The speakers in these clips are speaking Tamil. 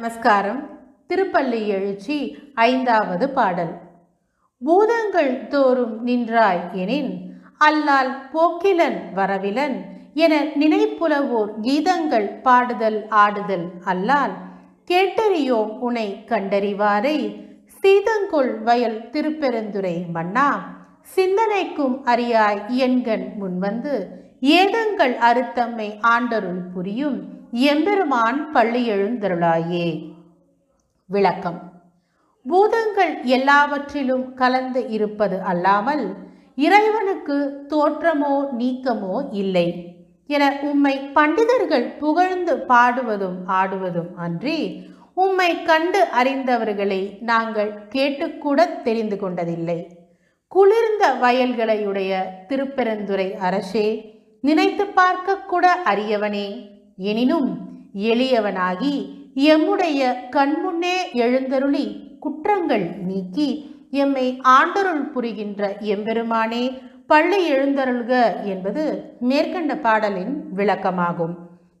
நமஸ்காரம். திருப்பள்ளி எழுச்சி ஐந்தாவது பாடல். பூதங்கள் தோறும் நின்றாய் எனின் அல்லால் போக்கிலன் வரவிலன் என நினைப்புலவோர் கீதங்கள் பாடுதல் ஆடுதல் அல்லால் கேட்டறியோம் உனை கண்டறிவாரை. சீதங்கொள் வயல் திருப்பெருந்துரை மன்னா சிந்தனைக்கும் அறியாய் எண்கண் முன்வந்து ஏதங்கள் அறுத்தம்மை ஆண்டருள் புரியும். எம்பெருமான் பள்ளி எழுந்தருளாயே. விளக்கம். பூதங்கள் எல்லாவற்றிலும் கலந்து இருப்பது அல்லாமல் இறைவனுக்கு தோற்றமோ நீக்கமோ இல்லை என உம்மை பண்டிதர்கள் புகழ்ந்து பாடுவதும் ஆடுவதும் அன்றி உம்மை கண்டு அறிந்தவர்களை நாங்கள் கேட்டுக்கூட தெரிந்து கொண்டதில்லை. குளிர்ந்த வயல்களையுடைய திருப்பெருந்துறை அரசே நினைத்து பார்க்கக்கூட அறியவனே அரியவனே எனினும் எளியவனாகி எம்முடைய கண்முன்னே எழுந்தருளி குற்றங்கள் நீக்கி எம்மை ஆண்டருள் புரிகின்ற எம்பெருமானே பள்ளி எழுந்தருள்க என்பது மேற்கண்ட பாடலின் விளக்கமாகும்.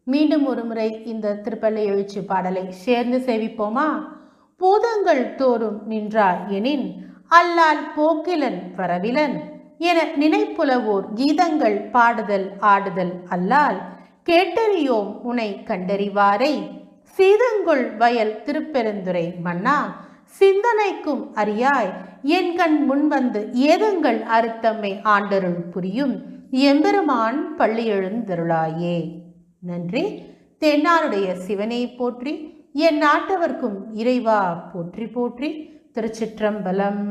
மீண்டும் ஒருமுறை இந்த திருப்பள்ளி எழுச்சி பாடலை சேர்ந்து சேவிப்போமா? பூதங்கள் தோறும் நின்றார் எனின் அல்லால் போக்கிலன் வரவிலன் என நினைப்புலவோர் கீதங்கள் பாடுதல் ஆடுதல் அல்லால் கேட்டறியோம் உனை கண்டறிவாரை. சீதங்குள் வயல் திருப்பெருந்துரை மன்னா சிந்தனைக்கும் அறியாய். என் கண் முன்வந்து ஏதங்கள் அறுத்தம்மை ஆண்டருள் புரியும். எம்பெருமான் பள்ளி எழுந்தருளாயே நன்றி. தென்னாருடைய சிவனை போற்றி என் நாட்டவர்க்கும் இறைவா போற்றி போற்றி. திருச்சிற்றம்பலம்.